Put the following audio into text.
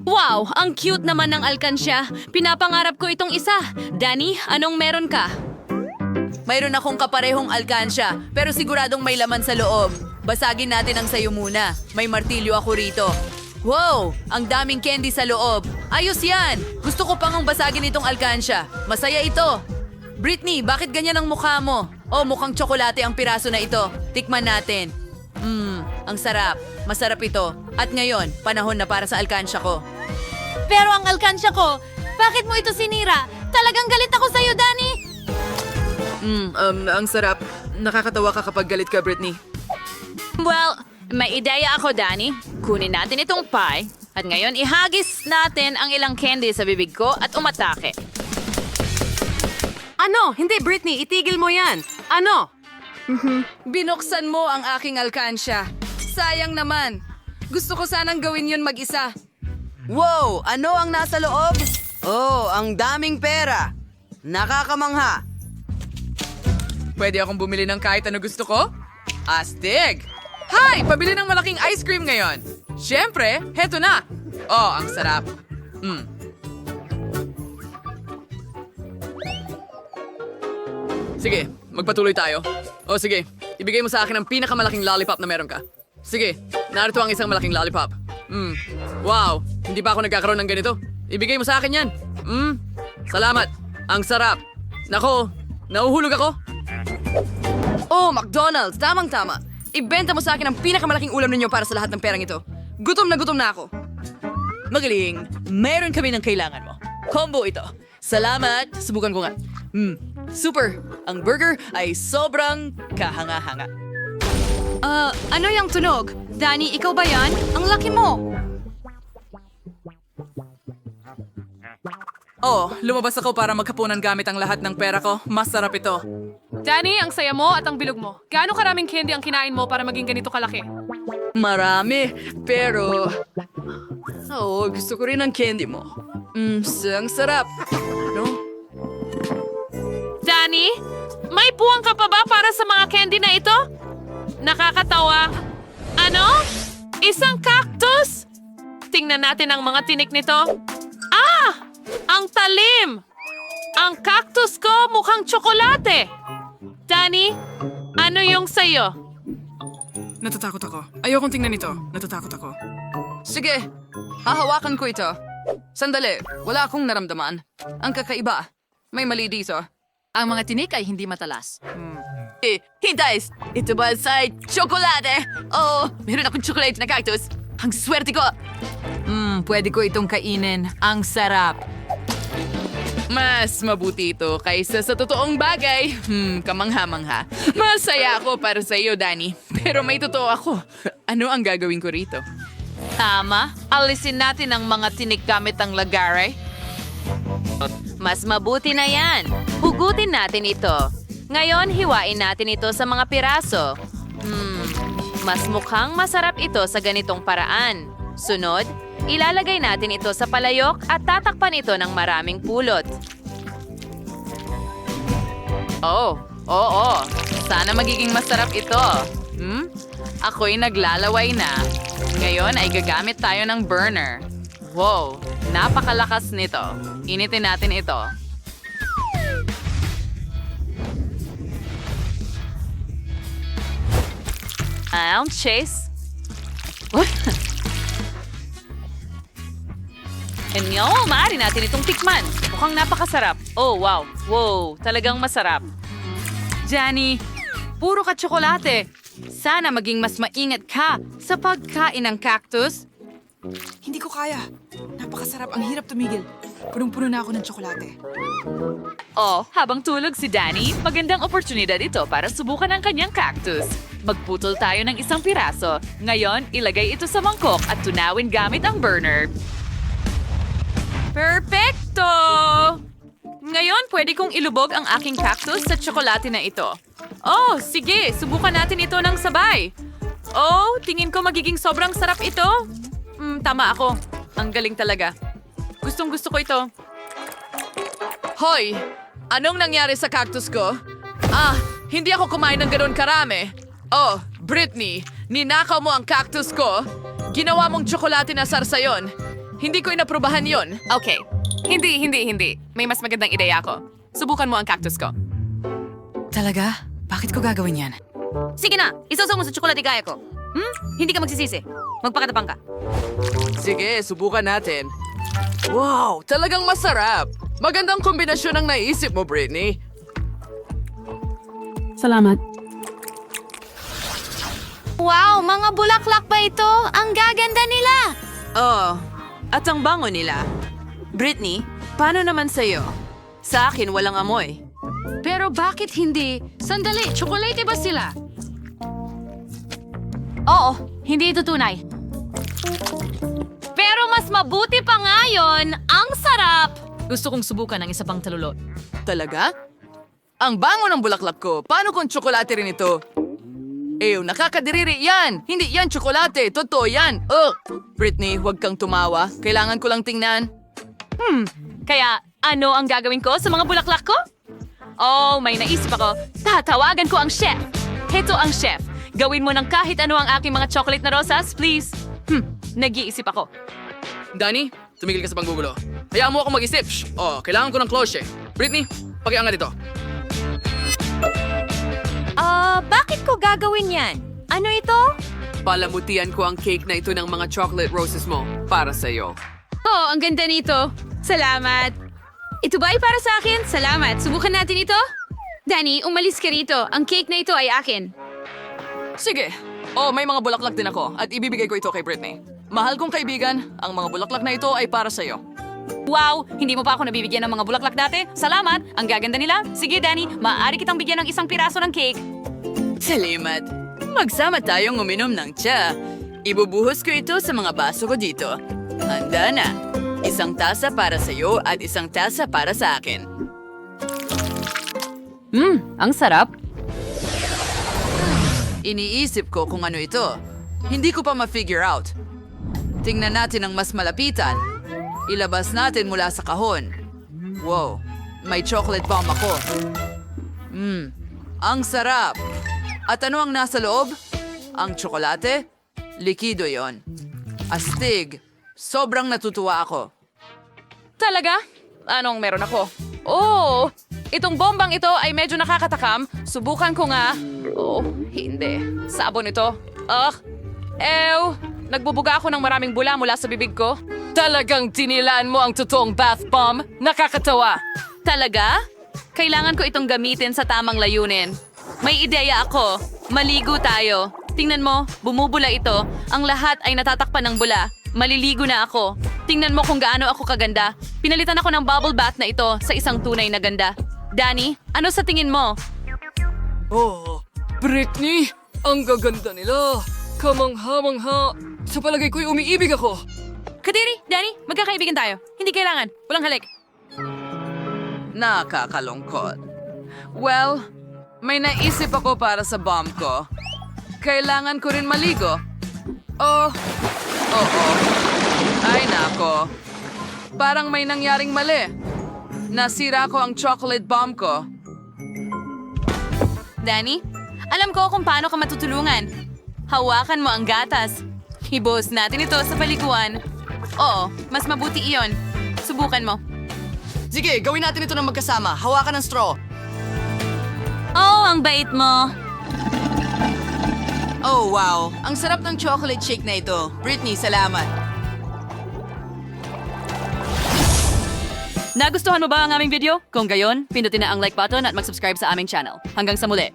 Wow, ang cute naman ng alkansya. Pinapangarap ko itong isa. Danny, anong meron ka? Mayroon akong kaparehong alkansya, pero siguradong may laman sa loob. Basagin natin ang sayo muna. May martilyo ako rito. Wow! Ang daming candy sa loob. Ayos yan! Gusto ko pang ang basagin itong alkansya. Masaya ito. Britney, bakit ganyan ang mukha mo? Oh, mukhang tsokolate ang piraso na ito. Tikman natin. Mmm, ang sarap. Masarap ito. At ngayon, panahon na para sa alkansya ko. Pero ang alkansya ko, bakit mo ito sinira? Talagang galit ako sa'yo, Danny! Mmm, um, ang sarap. Nakakatawa ka kapag galit ka, Britney. Well, may ideya ako, Danny. Kunin natin itong pie. At ngayon, ihagis natin ang ilang candy sa bibig ko at umatake. Ano? Hindi, Britney. Itigil mo yan. Ano? Binuksan mo ang aking alkansya. Sayang naman. Gusto ko sanang gawin yun mag-isa. Wow! Ano ang nasa loob? Oh, ang daming pera. Nakakamangha. Pwede akong bumili ng kahit ano gusto ko? Astig! Hi! Pabili ng malaking ice cream ngayon. Siyempre, heto na. Oh, ang sarap. Mm. Sige, magpatuloy tayo. O sige, ibigay mo sa akin ang pinakamalaking lollipop na meron ka. Sige, narito ang isang malaking lollipop. Mm. Wow, hindi pa ako nagkakaroon ng ganito. Ibigay mo sa akin yan. Mm. Salamat. Ang sarap. Nako, nauhulog ako. Oh, McDonald's! Tamang-tama. Ibenta mo sa akin ang pinakamalaking ulam ninyo para sa lahat ng perang ito. Gutom na gutom na ako. Magaling. Meron kami ng kailangan mo. Combo ito. Salamat. Subukan ko nga. Hmm. Super. Ang burger ay sobrang kahanga-hanga. Ah, ano yung tunog? Danny, ikaw ba yan? Ang laki mo! Oh, lumabas ako para magkapunan gamit ang lahat ng pera ko. Masarap ito. Danny, ang saya mo at ang bilog mo. Gaano karaming candy ang kinain mo para maging ganito kalaki? Marami, pero... Oo, gusto ko rin ang candy mo. Mmm, ang sarap. Ano? Danny, may puwang ka pa ba para sa mga candy na ito? Nakakatawa. Ano? Isang cactus? Tingnan natin ang mga tinik nito. Ah! Ang talim! Ang cactus ko mukhang tsokolate. Danny, ano yung sayo? Natatakot ako. Ayokong tingnan ito. Natatakot ako. Sige, hahawakan ko ito. Sandali, wala akong naramdaman. Ang kakaiba, may mali dito. Ang mga tinik ay hindi matalas. Eh, hintay! Ito ba sa tsokolate? Oo, meron akong tsokolate na cactus. Ang swerte ko! Mmm, pwede ko itong kainin. Ang sarap. Mas mabuti ito kaysa sa totoong bagay. Hmm, kamangha-mangha. Masaya ako para sa iyo, Danny. Pero may totoo ako. Ano ang gagawin ko rito? Tama. Alisin natin ang mga tinik gamit ang lagare. Mas mabuti na yan. Hugutin natin ito. Ngayon, hiwain natin ito sa mga piraso. Hmm, mas mukhang masarap ito sa ganitong paraan. Sunod, ilalagay natin ito sa palayok at tatakpan ito ng maraming pulot. Oh, oo. Sana magiging masarap ito. Hmm? Ako'y naglalaway na. Ngayon ay gagamit tayo ng burner. Wow, napakalakas nito. Initin natin ito. Ang Chase. What? Ngayon, maaari natin itong tikman. Mukhang napakasarap. Oh, wow. Wow, talagang masarap. Johnny, puro ka tsokolate. Sana maging mas maingat ka sa pagkain ng cactus. Hindi ko kaya. Napakasarap. Ang hirap tumigil. Punong-puno na ako ng tsokolate. Oh, habang tulog si Danny, magandang oportunidad ito para subukan ang kanyang cactus. Magputol tayo ng isang piraso. Ngayon, ilagay ito sa mangkok at tunawin gamit ang burner. Perfecto! Ngayon, pwede kong ilubog ang aking cactus sa tsokolate na ito. Oh, sige, subukan natin ito ng sabay. Oh, tingin ko magiging sobrang sarap ito. Hmm, tama ako. Ang galing talaga. Gustong gusto ko ito. Hoy! Anong nangyari sa cactus ko? Ah, hindi ako kumain ng ganoon karami. Oh, Britney, ninakaw mo ang cactus ko. Ginawa mong tsokolate na sarsa yon. Hindi ko inaprobahan yon. Okay. Hindi, hindi, hindi. May mas magandang ideya ako. Subukan mo ang cactus ko. Talaga? Bakit ko gagawin yan? Sige na, isusok mo sa tsokolate gaya ko. Hmm? Hindi ka magsisisi. Magpakatapang ka. Sige, subukan natin. Wow, talagang masarap. Magandang kombinasyon ang naisip mo, Britney. Wow, mga bulaklak ba ito? Ang gaganda nila! Oh, at ang bango nila. Britney, paano naman sa'yo? Sa akin, walang amoy. Pero bakit hindi? Sandali, tsokolate ba sila? Oo, hindi ito tunay. Pero mas mabuti pa nga yun. Ang sarap! Gusto kong subukan ang isa pang talulot. Talaga? Ang bango ng bulaklak ko. Paano kung tsokolate rin ito? Ew, nakakadiriri yan! Hindi yan tsokolate! Totoo yan! Ugh! Britney, huwag kang tumawa. Kailangan ko lang tingnan. Kaya, ano ang gagawin ko sa mga bulaklak ko? Oh, may naisip ako. Tatawagan ko ang chef. Heto ang chef. Gawin mo ng kahit ano ang aking mga chocolate na rosas, please. Hmm, nag-iisip ako. Danny, tumigil ka sa panggugulo. Hayaan mo ako mag-isip. Shh. Oh, kailangan ko ng close eh. Britney, pakiangat ito. Ah, bakit ko gagawin yan? Ano ito? Palamutian ko ang cake na ito ng mga chocolate roses mo para sa'yo. Oh, ang ganda nito. Salamat. Ito ba ay para sa akin? Salamat. Subukan natin ito? Danny, umalis ka rito. Ang cake na ito ay akin. Sige. Oh, may mga bulaklak din ako at ibibigay ko ito kay Britney. Mahal kong kaibigan, ang mga bulaklak na ito ay para sa'yo. Wow! Hindi mo pa ako nabibigyan ng mga bulaklak dati? Salamat! Ang gaganda nila. Sige, Danny, maaari kitang bigyan ng isang piraso ng cake. Salamat. Magsama tayong uminom ng tsa. Ibubuhos ko ito sa mga baso ko dito. Handa na. Isang tasa para sa'yo at isang tasa para sa akin. Hmm, ang sarap. Iniisip ko kung ano ito. Hindi ko pa ma-figure out. Tingnan natin ang mas malapitan. Ilabas natin mula sa kahon. Wow, may chocolate bomb ako. Mmm, ang sarap. At ano ang nasa loob? Ang tsokolate? Likido yon. Astig. Sobrang natutuwa ako. Talaga? Anong meron ako? Oh, itong bombang ito ay medyo nakakatakam. Subukan ko nga. Oh, hindi. Sabon ito. Ugh. Ew. Nagbubuga ako ng maraming bula mula sa bibig ko. Talagang tinilaan mo ang totoong bath bomb? Nakakatawa. Talaga? Kailangan ko itong gamitin sa tamang layunin. May ideya ako. Maligo tayo. Tingnan mo, bumubula ito. Ang lahat ay natatakpan ng bula. Maliligo na ako. Tingnan mo kung gaano ako kaganda. Pinalitan ako ng bubble bath na ito sa isang tunay na ganda. Danny, ano sa tingin mo? Oh, Britney! Ang gaganda nila! Kamangha-mangha! Sa palagay ko'y umiibig ako! Kadiri, Danny, magkakaibigan tayo. Hindi kailangan. Walang halik. Nakakalungkot. Well, may naisip ako para sa bomb ko. Kailangan ko rin maligo. Oh, oo. Ay nako. Parang may nangyaring mali. Nasira ko ang chocolate bomb ko. Danny, alam ko kung paano ka matutulungan. Hawakan mo ang gatas. Ibuhos natin ito sa paliguan. Oo, mas mabuti iyon. Subukan mo. Sige, gawin natin ito ng magkasama. Hawakan ng straw. Oh, ang bait mo. Oh, wow. Ang sarap ng chocolate shake na ito. Britney, salamat. Nagustuhan mo ba ang aming video? Kung gayon, pindutin na ang like button at mag-subscribe sa aming channel. Hanggang sa muli.